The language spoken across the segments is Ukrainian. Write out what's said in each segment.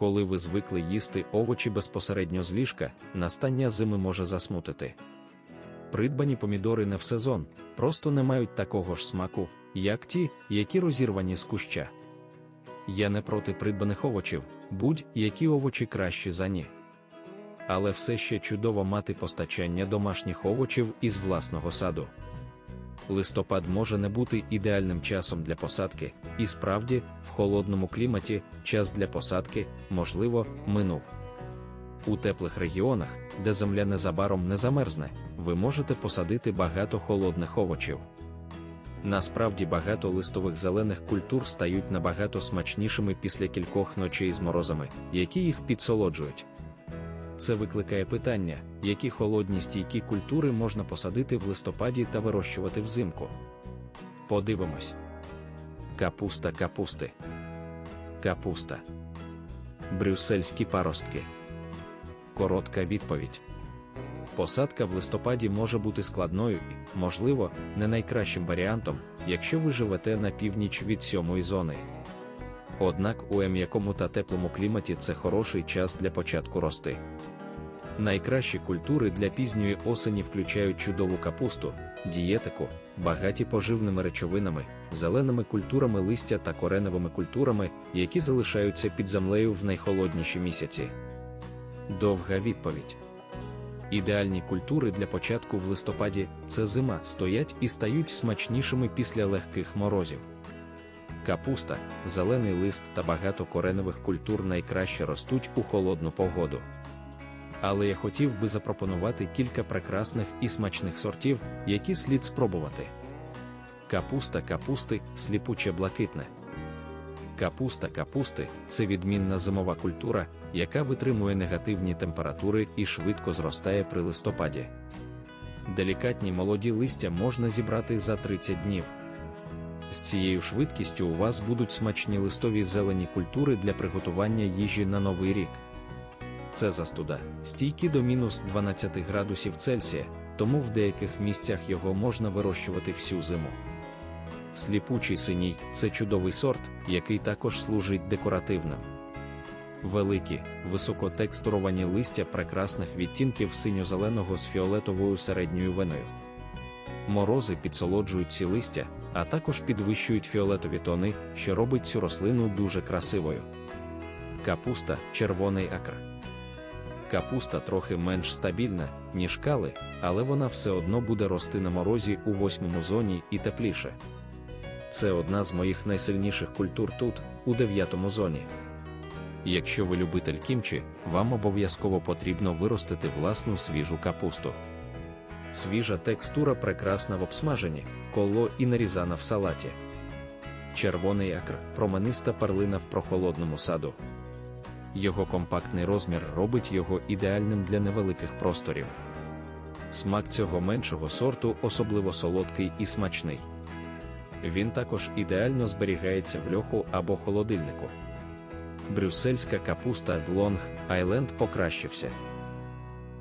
Коли ви звикли їсти овочі безпосередньо з ліжка, настання зими може засмутити. Придбані помідори не в сезон, просто не мають такого ж смаку, як ті, які розірвані з куща. Я не проти придбаних овочів, будь-які овочі кращі за ні. Але все ще чудово мати постачання домашніх овочів із власного саду. Листопад може не бути ідеальним часом для посадки, і справді, в холодному кліматі час для посадки, можливо, минув. У теплих регіонах, де земля незабаром не замерзне, ви можете посадити багато холодних овочів. Насправді багато листових зелених культур стають набагато смачнішими після кількох ночей з морозами, які їх підсолоджують. Це викликає питання, які холодні стійкі культури можна посадити в листопаді та вирощувати взимку. Подивимось. Капуста капусти. Капуста. Брюссельські паростки. Коротка відповідь. Посадка в листопаді може бути складною і, можливо, не найкращим варіантом, якщо ви живете на північ від сьомої зони. Однак у м'якому та теплому кліматі це хороший час для початку рости. Найкращі культури для пізньої осені включають чудову капусту, дієтику, багаті поживними речовинами, зеленими культурами листя та кореневими культурами, які залишаються під землею в найхолодніші місяці. Довга відповідь. Ідеальні культури для початку в листопаді це зима стоять і стають смачнішими після легких морозів. Капуста, зелений лист та багато кореневих культур найкраще ростуть у холодну погоду. Але я хотів би запропонувати кілька прекрасних і смачних сортів, які слід спробувати. Капуста капусти сліпуче блакитне. Капуста капусти це відмінна зимова культура, яка витримує негативні температури і швидко зростає при листопаді. Делікатні молоді листя можна зібрати за 30 днів. З цією швидкістю у вас будуть смачні листові зелені культури для приготування їжі на новий рік. Це застуда, стійкі до мінус 12 градусів Цельсія, тому в деяких місцях його можна вирощувати всю зиму. Сліпучий синій це чудовий сорт, який також служить декоративним. Великі, високотекстуровані листя прекрасних відтінків синьо-зеленого з фіолетовою середньою веною. Морози підсолоджують ці листя, а також підвищують фіолетові тони, що робить цю рослину дуже красивою. Капуста червоний акр. Капуста трохи менш стабільна, ніж кали, але вона все одно буде рости на морозі у восьмому зоні і тепліше. Це одна з моїх найсильніших культур тут, у дев'ятому зоні. Якщо ви любитель кімчі, вам обов'язково потрібно виростити власну свіжу капусту. Свіжа текстура прекрасна в обсмаженні, коло і нарізана в салаті. Червоний акр промениста перлина в прохолодному саду. Його компактний розмір робить його ідеальним для невеликих просторів. Смак цього меншого сорту особливо солодкий і смачний. Він також ідеально зберігається в льоху або холодильнику. Брюссельська капуста Лонг Айленд покращився.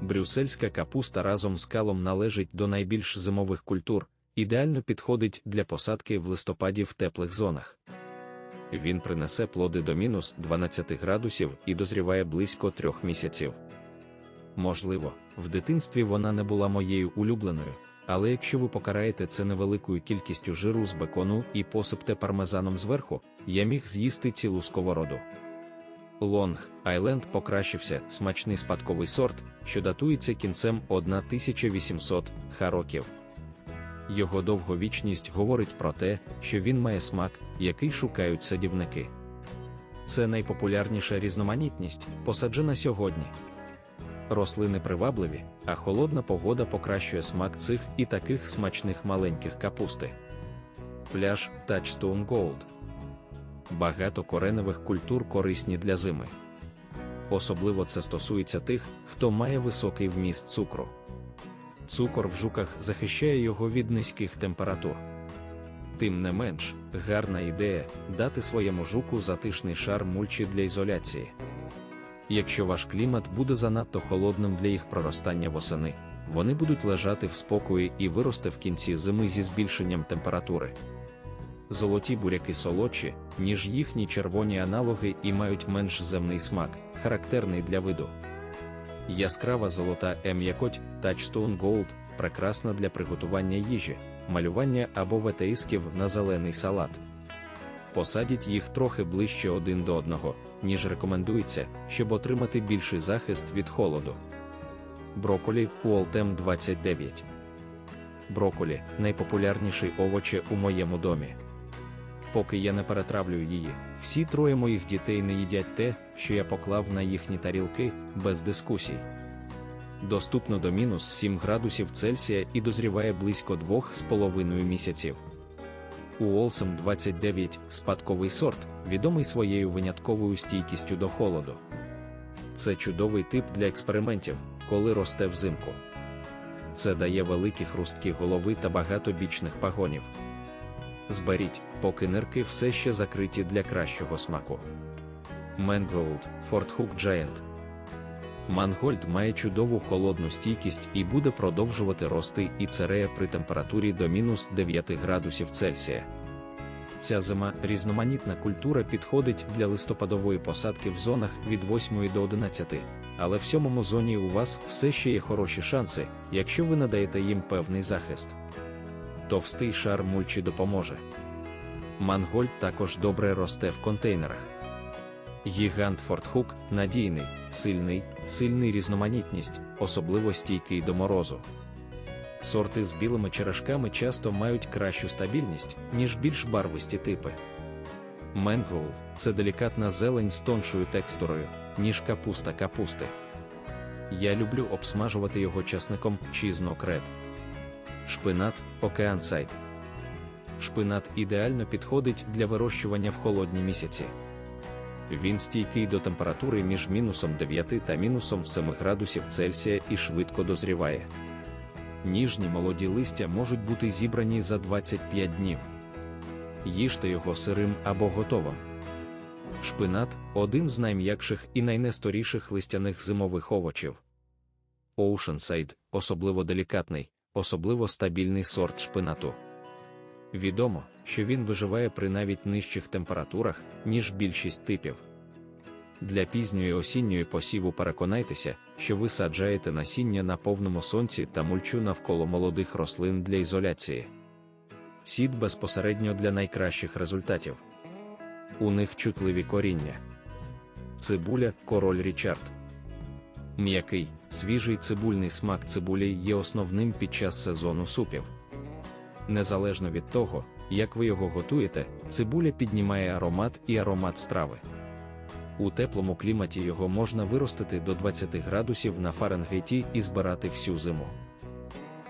Брюссельська капуста разом з калом належить до найбільш зимових культур, ідеально підходить для посадки в листопаді в теплих зонах. Він принесе плоди до мінус 12 градусів і дозріває близько трьох місяців. Можливо, в дитинстві вона не була моєю улюбленою, але якщо ви покараєте це невеликою кількістю жиру з бекону і посипте пармезаном зверху, я міг з'їсти цілу сковороду. Лонг Айленд покращився смачний спадковий сорт, що датується кінцем 1800 ха років. Його довговічність говорить про те, що він має смак, який шукають садівники. Це найпопулярніша різноманітність, посаджена сьогодні. Рослини привабливі, а холодна погода покращує смак цих і таких смачних маленьких капусти. Пляж Touchstone Gold. Багато кореневих культур корисні для зими. Особливо це стосується тих, хто має високий вміст цукру. Цукор в жуках захищає його від низьких температур. Тим не менш, гарна ідея дати своєму жуку затишний шар мульчі для ізоляції. Якщо ваш клімат буде занадто холодним для їх проростання восени, вони будуть лежати в спокої і виросте в кінці зими зі збільшенням температури. золоті буряки солодші, ніж їхні червоні аналоги і мають менш земний смак, характерний для виду. Яскрава золота ем'якоть Touchstone Gold прекрасна для приготування їжі, малювання або ветеїсків на зелений салат. Посадіть їх трохи ближче один до одного, ніж рекомендується, щоб отримати більший захист від холоду. Броколі Уолтем 29 Броколі найпопулярніший овоче у моєму домі. Поки я не перетравлюю її, всі троє моїх дітей не їдять те, що я поклав на їхні тарілки, без дискусій. Доступно до мінус 7 градусів Цельсія і дозріває близько 2,5 місяців. Уолсом 29 спадковий сорт, відомий своєю винятковою стійкістю до холоду. Це чудовий тип для експериментів, коли росте взимку. Це дає великі хрусткі голови та багато бічних пагонів. Зберіть, поки нирки все ще закриті для кращого смаку. Mangold Fort Hook Giant Мангольд має чудову холодну стійкість і буде продовжувати рости і церея при температурі до мінус 9 градусів Цельсія. Ця зима різноманітна культура підходить для листопадової посадки в зонах від 8 до 11, але в сьомому зоні у вас все ще є хороші шанси, якщо ви надаєте їм певний захист. Товстий шар мульчі допоможе. Мангольд також добре росте в контейнерах. Гігант Фортхук надійний, сильний, сильний різноманітність, особливо стійкий до морозу. Сорти з білими черешками часто мають кращу стабільність, ніж більш барвисті типи. Менгоул це делікатна зелень з тоншою текстурою, ніж капуста капусти. Я люблю обсмажувати його часником чізнокрет. Шпинат океансайд. Шпинат ідеально підходить для вирощування в холодні місяці. Він стійкий до температури між мінусом 9 та мінусом 7 градусів Цельсія і швидко дозріває. Ніжні молоді листя можуть бути зібрані за 25 днів. Їжте його сирим або готовим. Шпинат один з найм'якших і найнесторіших листяних зимових овочів. Oceanside – особливо делікатний, особливо стабільний сорт шпинату. Відомо, що він виживає при навіть нижчих температурах, ніж більшість типів. Для пізньої осінньої посіву переконайтеся, що ви саджаєте насіння на повному сонці та мульчу навколо молодих рослин для ізоляції. Сід безпосередньо для найкращих результатів. У них чутливі коріння. Цибуля король Річард. М'який, свіжий цибульний смак цибулі є основним під час сезону супів. Незалежно від того, як ви його готуєте, цибуля піднімає аромат і аромат страви. У теплому кліматі його можна виростити до 20 градусів на Фаренгейті і збирати всю зиму.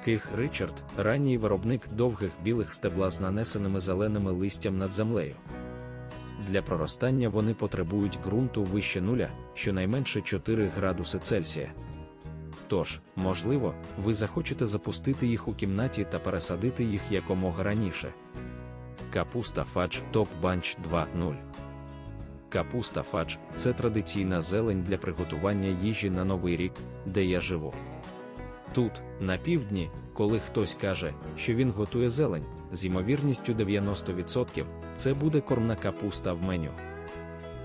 Ких Ричард ранній виробник довгих білих стебла з нанесеними зеленими листям над землею. Для проростання вони потребують ґрунту вище нуля, щонайменше 4 градуси Цельсія. Тож, можливо, ви захочете запустити їх у кімнаті та пересадити їх якомога раніше. Капуста Фадж Топ Банч 2.0 Капуста фадж це традиційна зелень для приготування їжі на новий рік, де я живу. Тут, на півдні, коли хтось каже, що він готує зелень, з ймовірністю 90% це буде кормна капуста в меню.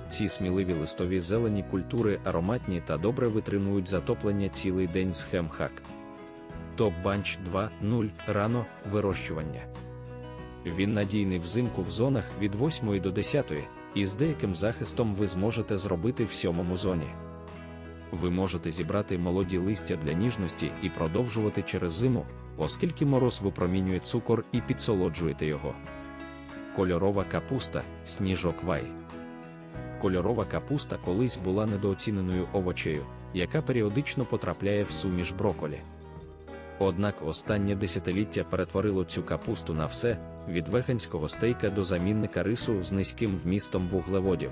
Ці сміливі листові зелені культури ароматні та добре витримують затоплення цілий день з хемхак. Топ банч 2.0 рано вирощування. Він надійний взимку в зонах від 8 до 10 і з деяким захистом ви зможете зробити в сьомому зоні. Ви можете зібрати молоді листя для ніжності і продовжувати через зиму, оскільки мороз випромінює цукор і підсолоджуєте його. Кольорова капуста, сніжок вай. Кольорова капуста колись була недооціненою овочею, яка періодично потрапляє в суміш броколі. Однак останнє десятиліття перетворило цю капусту на все, від веганського стейка до замінника рису з низьким вмістом вуглеводів.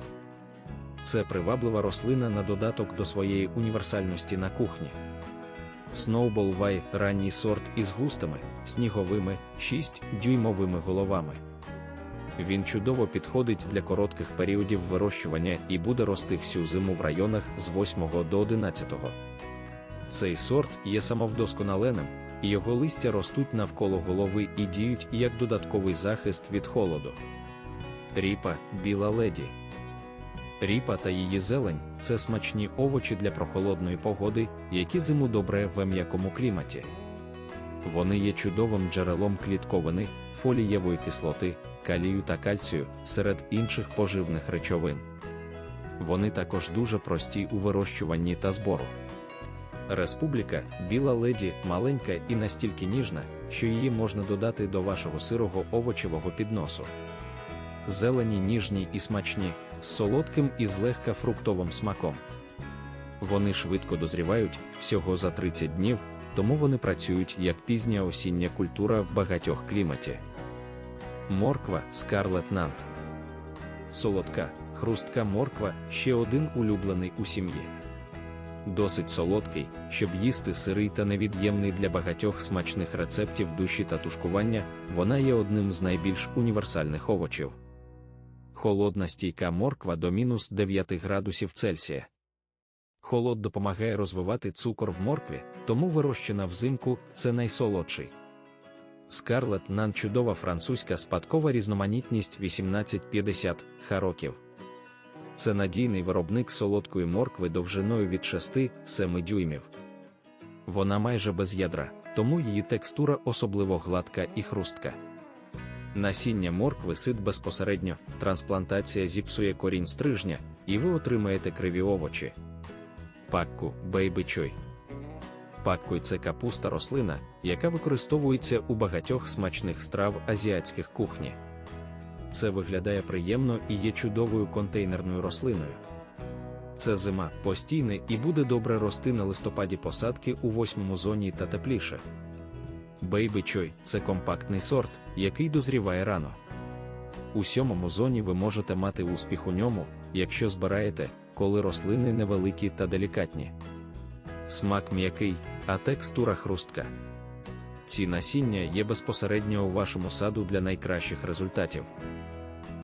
Це приваблива рослина на додаток до своєї універсальності на кухні. Snowball Вай ранній сорт із густими, сніговими, 6-дюймовими головами. Він чудово підходить для коротких періодів вирощування і буде рости всю зиму в районах з 8 до 11. Цей сорт є самовдосконаленим, і його листя ростуть навколо голови і діють як додатковий захист від холоду. Ріпа біла леді. Ріпа та її зелень це смачні овочі для прохолодної погоди, які зиму добре в м'якому кліматі. Вони є чудовим джерелом клітковини, фолієвої кислоти, калію та кальцію серед інших поживних речовин. Вони також дуже прості у вирощуванні та збору. Республіка біла леді маленька і настільки ніжна, що її можна додати до вашого сирого овочевого підносу. Зелені ніжні і смачні, з солодким і злегка фруктовим смаком. Вони швидко дозрівають всього за 30 днів, тому вони працюють як пізня осіння культура в багатьох кліматі. Морква Scarlet Nant. Солодка, хрустка морква ще один улюблений у сім'ї. Досить солодкий, щоб їсти сирий та невід'ємний для багатьох смачних рецептів душі та тушкування, вона є одним з найбільш універсальних овочів. Холодна стійка морква до мінус 9 градусів Цельсія. Холод допомагає розвивати цукор в моркві, тому вирощена взимку це найсолодший. Скарлет Нан чудова французька спадкова різноманітність 1850 хароків. Це надійний виробник солодкої моркви довжиною від 6-7 дюймів. Вона майже без ядра, тому її текстура особливо гладка і хрустка. Насіння моркви сит безпосередньо, трансплантація зіпсує корінь стрижня, і ви отримаєте криві овочі. Пакку бейбичой. Паккой це капуста рослина, яка використовується у багатьох смачних страв азіатських кухні. Це виглядає приємно і є чудовою контейнерною рослиною. Це зима постійне і буде добре рости на листопаді посадки у восьмому зоні та тепліше. Бейбі Choi це компактний сорт, який дозріває рано. У сьомому зоні ви можете мати успіх у ньому, якщо збираєте, коли рослини невеликі та делікатні. Смак м'який, а текстура хрустка. Ці насіння є безпосередньо у вашому саду для найкращих результатів.